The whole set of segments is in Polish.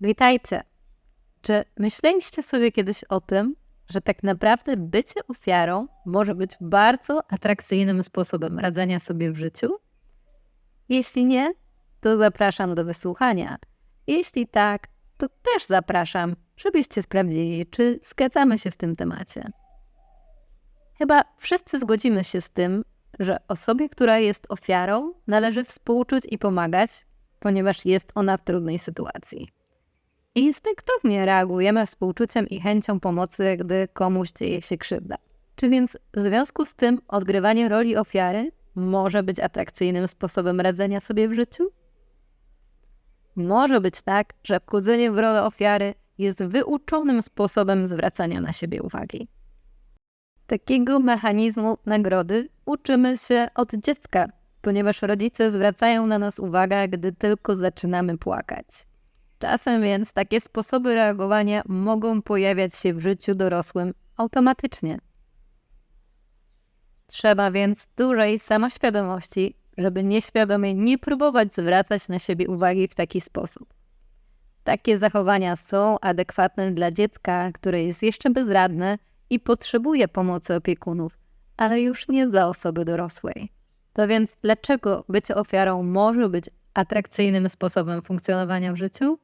Witajcie! Czy myśleliście sobie kiedyś o tym, że tak naprawdę bycie ofiarą może być bardzo atrakcyjnym sposobem radzenia sobie w życiu? Jeśli nie, to zapraszam do wysłuchania. Jeśli tak, to też zapraszam, żebyście sprawdzili, czy zgadzamy się w tym temacie. Chyba wszyscy zgodzimy się z tym, że osobie, która jest ofiarą, należy współczuć i pomagać, ponieważ jest ona w trudnej sytuacji. Instynktownie reagujemy współczuciem i chęcią pomocy, gdy komuś dzieje się krzywda. Czy więc w związku z tym odgrywanie roli ofiary może być atrakcyjnym sposobem radzenia sobie w życiu? Może być tak, że wchodzenie w rolę ofiary jest wyuczonym sposobem zwracania na siebie uwagi. Takiego mechanizmu nagrody uczymy się od dziecka, ponieważ rodzice zwracają na nas uwagę, gdy tylko zaczynamy płakać. Czasem więc takie sposoby reagowania mogą pojawiać się w życiu dorosłym automatycznie. Trzeba więc dużej samoświadomości, żeby nieświadomie nie próbować zwracać na siebie uwagi w taki sposób. Takie zachowania są adekwatne dla dziecka, które jest jeszcze bezradne i potrzebuje pomocy opiekunów, ale już nie dla osoby dorosłej. To więc dlaczego bycie ofiarą może być atrakcyjnym sposobem funkcjonowania w życiu?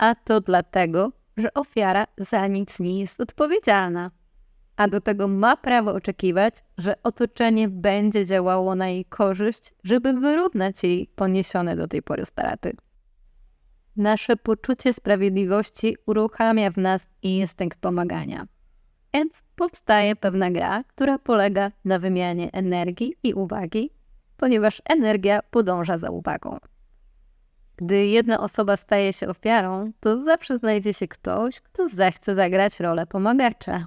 A to dlatego, że ofiara za nic nie jest odpowiedzialna, a do tego ma prawo oczekiwać, że otoczenie będzie działało na jej korzyść, żeby wyrównać jej poniesione do tej pory straty. Nasze poczucie sprawiedliwości uruchamia w nas instynkt pomagania. Więc powstaje pewna gra, która polega na wymianie energii i uwagi, ponieważ energia podąża za uwagą. Gdy jedna osoba staje się ofiarą, to zawsze znajdzie się ktoś, kto zechce zagrać rolę pomagacza.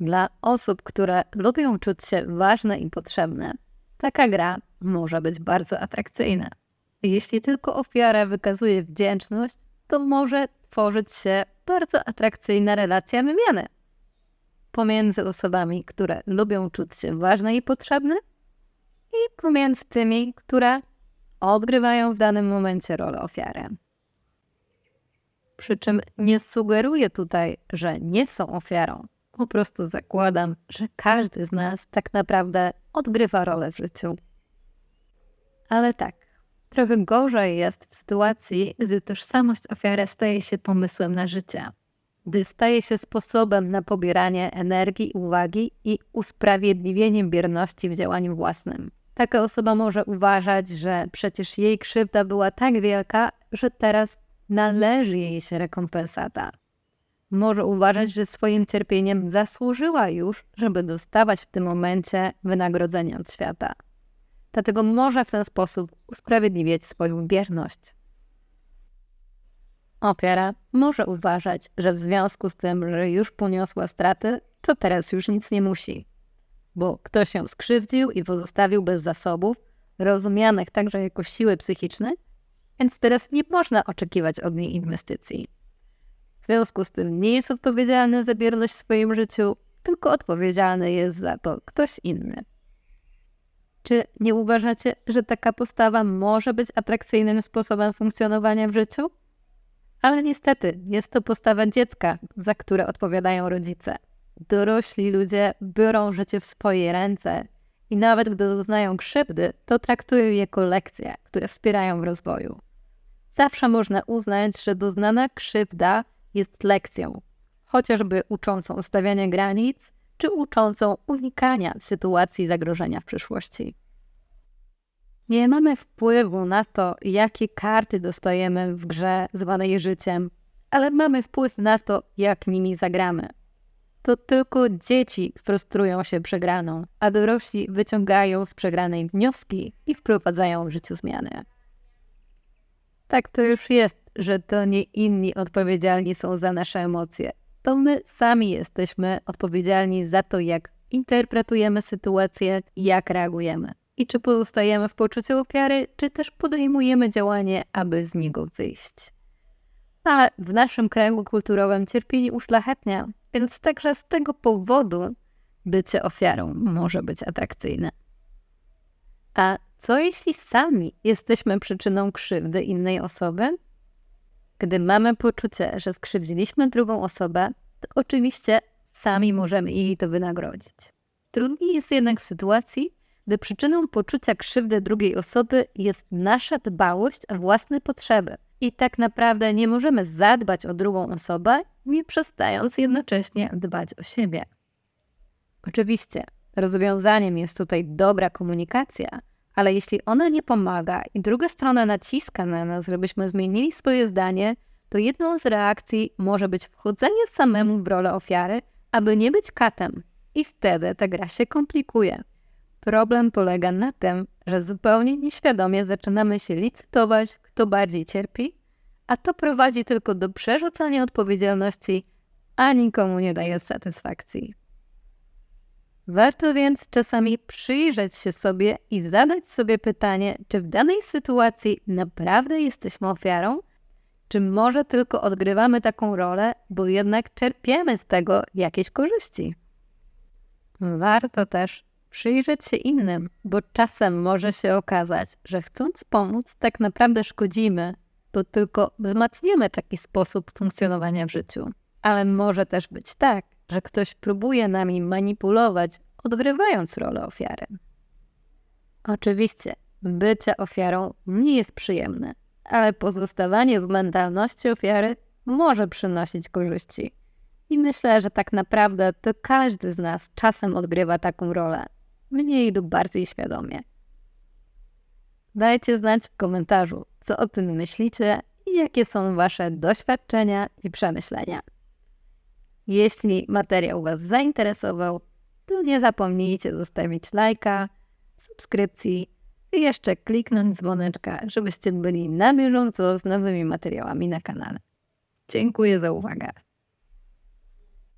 Dla osób, które lubią czuć się ważne i potrzebne, taka gra może być bardzo atrakcyjna. Jeśli tylko ofiara wykazuje wdzięczność, to może tworzyć się bardzo atrakcyjna relacja wymiany pomiędzy osobami, które lubią czuć się ważne i potrzebne, i pomiędzy tymi, które odgrywają w danym momencie rolę ofiary. Przy czym nie sugeruję tutaj, że nie są ofiarą. Po prostu zakładam, że każdy z nas tak naprawdę odgrywa rolę w życiu. Ale tak, trochę gorzej jest w sytuacji, gdy tożsamość ofiary staje się pomysłem na życie gdy staje się sposobem na pobieranie energii, uwagi i usprawiedliwieniem bierności w działaniu własnym. Taka osoba może uważać, że przecież jej krzywda była tak wielka, że teraz należy jej się rekompensata. Może uważać, że swoim cierpieniem zasłużyła już, żeby dostawać w tym momencie wynagrodzenie od świata. Dlatego może w ten sposób usprawiedliwiać swoją bierność. Ofiara może uważać, że w związku z tym, że już poniosła straty, to teraz już nic nie musi. Bo ktoś się skrzywdził i pozostawił bez zasobów, rozumianych także jako siły psychiczne, więc teraz nie można oczekiwać od niej inwestycji. W związku z tym nie jest odpowiedzialny za bierność w swoim życiu, tylko odpowiedzialny jest za to ktoś inny. Czy nie uważacie, że taka postawa może być atrakcyjnym sposobem funkcjonowania w życiu? Ale niestety jest to postawa dziecka, za które odpowiadają rodzice. Dorośli ludzie biorą życie w swoje ręce i nawet gdy doznają krzywdy, to traktują je jako lekcje, które wspierają w rozwoju. Zawsze można uznać, że doznana krzywda jest lekcją, chociażby uczącą ustawiania granic, czy uczącą unikania sytuacji zagrożenia w przyszłości. Nie mamy wpływu na to, jakie karty dostajemy w grze zwanej życiem, ale mamy wpływ na to, jak nimi zagramy. To tylko dzieci frustrują się przegraną, a dorośli wyciągają z przegranej wnioski i wprowadzają w życiu zmiany. Tak to już jest, że to nie inni odpowiedzialni są za nasze emocje. To my sami jesteśmy odpowiedzialni za to, jak interpretujemy sytuację jak reagujemy i czy pozostajemy w poczuciu ofiary, czy też podejmujemy działanie, aby z niego wyjść. Ale w naszym kręgu kulturowym cierpienie uszlachetnia, więc także z tego powodu bycie ofiarą może być atrakcyjne. A co jeśli sami jesteśmy przyczyną krzywdy innej osoby? Gdy mamy poczucie, że skrzywdziliśmy drugą osobę, to oczywiście sami możemy jej to wynagrodzić. Trudniej jest jednak w sytuacji, gdy przyczyną poczucia krzywdy drugiej osoby jest nasza dbałość o własne potrzeby. I tak naprawdę nie możemy zadbać o drugą osobę, nie przestając jednocześnie dbać o siebie. Oczywiście, rozwiązaniem jest tutaj dobra komunikacja, ale jeśli ona nie pomaga i druga strona naciska na nas, żebyśmy zmienili swoje zdanie, to jedną z reakcji może być wchodzenie samemu w rolę ofiary, aby nie być katem. I wtedy ta gra się komplikuje. Problem polega na tym, że zupełnie nieświadomie zaczynamy się licytować, kto bardziej cierpi, a to prowadzi tylko do przerzucania odpowiedzialności, a nikomu nie daje satysfakcji. Warto więc czasami przyjrzeć się sobie i zadać sobie pytanie, czy w danej sytuacji naprawdę jesteśmy ofiarą, czy może tylko odgrywamy taką rolę, bo jednak czerpiemy z tego jakieś korzyści. Warto też przyjrzeć się innym, bo czasem może się okazać, że chcąc pomóc, tak naprawdę szkodzimy, bo tylko wzmacniamy taki sposób funkcjonowania w życiu. Ale może też być tak, że ktoś próbuje nami manipulować, odgrywając rolę ofiary. Oczywiście, bycie ofiarą nie jest przyjemne, ale pozostawanie w mentalności ofiary może przynosić korzyści. I myślę, że tak naprawdę to każdy z nas czasem odgrywa taką rolę, mniej lub bardziej świadomie. Dajcie znać w komentarzu, co o tym myślicie i jakie są Wasze doświadczenia i przemyślenia. Jeśli materiał Was zainteresował, to nie zapomnijcie zostawić lajka, subskrypcji i jeszcze kliknąć dzwoneczka, żebyście byli na bieżąco z nowymi materiałami na kanale. Dziękuję za uwagę.